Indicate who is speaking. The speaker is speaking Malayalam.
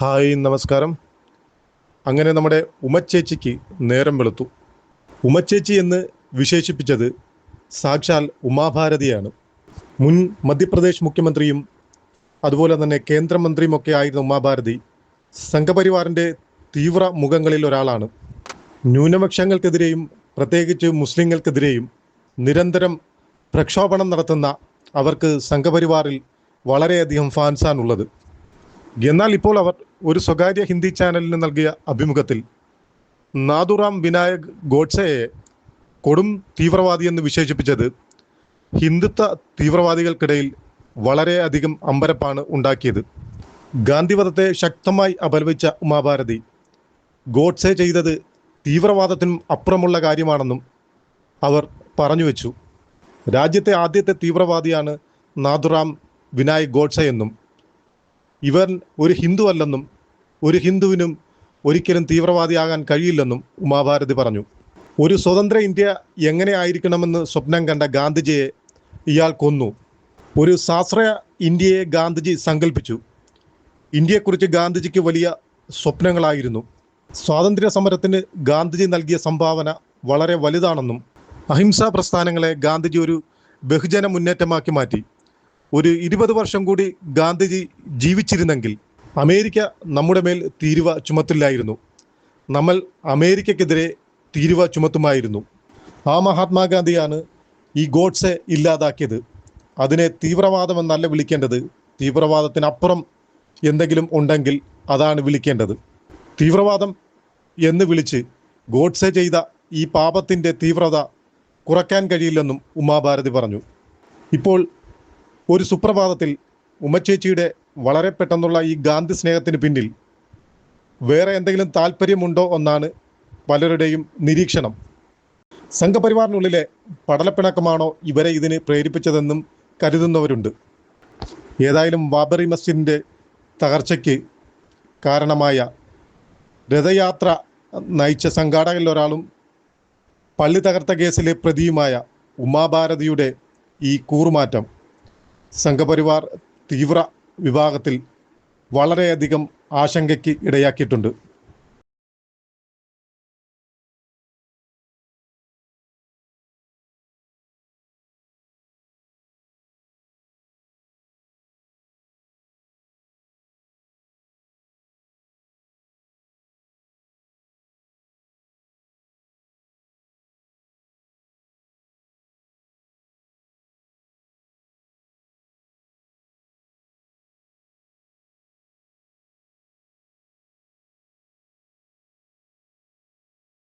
Speaker 1: ഹായ് നമസ്കാരം. അങ്ങനെ നമ്മുടെ ഉമച്ചേച്ചിക്ക് നേരം വെളുത്തു. ഉമച്ചേച്ചി എന്ന് വിശേഷിപ്പിച്ചത് സാക്ഷാൽ ഉമാഭാരതിയാണ്. മുൻ മധ്യപ്രദേശ് മുഖ്യമന്ത്രിയും അതുപോലെ തന്നെ കേന്ദ്രമന്ത്രിയുമൊക്കെ ആയിരുന്ന ഉമാഭാരതി സംഘപരിവാറിന്റെ തീവ്ര മുഖങ്ങളിൽ ഒരാളാണ്. ന്യൂനപക്ഷങ്ങൾക്കെതിരെയും പ്രത്യേകിച്ച് മുസ്ലിങ്ങൾക്കെതിരെയും നിരന്തരം പ്രക്ഷോഭണം നടത്തുന്ന അവർക്ക് സംഘപരിവാറിൽ വളരെയധികം ഫാൻസാണുള്ളത്. എന്നാൽ ഇപ്പോൾ അവർ ഒരു സ്വകാര്യ ഹിന്ദി ചാനലിന് നൽകിയ അഭിമുഖത്തിൽ നാദുറാം വിനായക് ഗോഡ്സയെ കൊടും തീവ്രവാദി എന്ന് വിശേഷിപ്പിച്ചത് ഹിന്ദുത്വ തീവ്രവാദികൾക്കിടയിൽ വളരെയധികം അമ്പരപ്പാണ് ഉണ്ടാക്കിയത്. ഗാന്ധിവധത്തെ ശക്തമായി അപലപിച്ച ഉമാഭാരതി ഗോഡ്സെ ചെയ്തത് തീവ്രവാദത്തിനും അപ്പുറമുള്ള കാര്യമാണെന്നും അവർ പറഞ്ഞു വെച്ചു രാജ്യത്തെ ആദ്യത്തെ തീവ്രവാദിയാണ് നാദുറാം വിനായക് ഗോഡ്സെ എന്നും ഇവൻ ഒരു ഹിന്ദു അല്ലെന്നും ഒരു ഹിന്ദുവിനും ഒരിക്കലും തീവ്രവാദിയാകാൻ കഴിയില്ലെന്നും ഉമാഭാരതി പറഞ്ഞു. ഒരു സ്വതന്ത്ര ഇന്ത്യ എങ്ങനെ ആയിരിക്കണമെന്ന് സ്വപ്നം കണ്ട ഗാന്ധിജിയെ ഇയാൾ കൊന്നു. ഒരു ശാസ്ത്രീയ ഇന്ത്യയെ ഗാന്ധിജി സങ്കല്പിച്ചു ഇന്ത്യയെക്കുറിച്ച് ഗാന്ധിജിക്ക് വലിയ സ്വപ്നങ്ങളായിരുന്നു. സ്വാതന്ത്ര്യ സമരത്തിന് ഗാന്ധിജി നൽകിയ സംഭാവന വളരെ വലുതാണെന്നും അഹിംസാ പ്രസ്ഥാനങ്ങളെ ഗാന്ധിജി ഒരു ബഹുജന മുന്നേറ്റമാക്കി മാറ്റി. ഒരു ഇരുപത് വർഷം കൂടി ഗാന്ധിജി ജീവിച്ചിരുന്നെങ്കിൽ അമേരിക്ക നമ്മുടെ മേൽ തീരുവ ചുമത്തില്ലായിരുന്നു. നമ്മൾ അമേരിക്കക്കെതിരെ തീരുവ ചുമത്തുമായിരുന്നു. ആ മഹാത്മാഗാന്ധിയാണ് ഈ ഗോഡ്സെ ഇല്ലാതാക്കിയത്. അതിനെ തീവ്രവാദമെന്നല്ല വിളിക്കേണ്ടത്. തീവ്രവാദത്തിനപ്പുറം എന്തെങ്കിലും ഉണ്ടെങ്കിൽ അതാണ് വിളിക്കേണ്ടത്. തീവ്രവാദം എന്ന് വിളിച്ച് ഗോഡ്സെ ചെയ്ത ഈ പാപത്തിന്റെ തീവ്രത കുറയ്ക്കാൻ കഴിയില്ലെന്നും ഉമാഭാരതി പറഞ്ഞു. ഇപ്പോൾ ഒരു സുപ്രഭാതത്തിൽ ഉമ്മച്ചേച്ചിയുടെ വളരെ പെട്ടെന്നുള്ള ഈ ഗാന്ധി സ്നേഹത്തിന് പിന്നിൽ വേറെ എന്തെങ്കിലും താല്പര്യമുണ്ടോ എന്നാണ് പലരുടെയും നിരീക്ഷണം. സംഘപരിവാറിനുള്ളിലെ പടലപ്പിണക്കമാണോ ഇവരെ ഇതിന് പ്രേരിപ്പിച്ചതെന്നും കരുതുന്നവരുണ്ട്. ഏതായാലും ബാബറി മസ്ജിദിന്റെ തകർച്ചയ്ക്ക് കാരണമായ രഥയാത്ര നയിച്ച സംഘാടകരിൽ ഒരാളും പള്ളി തകർത്ത കേസിലെ പ്രതിയുമായ ഉമാഭാരതിയുടെ ഈ കൂറുമാറ്റം സംഘപരിവാർ തീവ്ര വിഭാഗത്തിൽ വളരെയധികം ആശങ്കയ്ക്ക് ഇടയാക്കിയിട്ടുണ്ട്.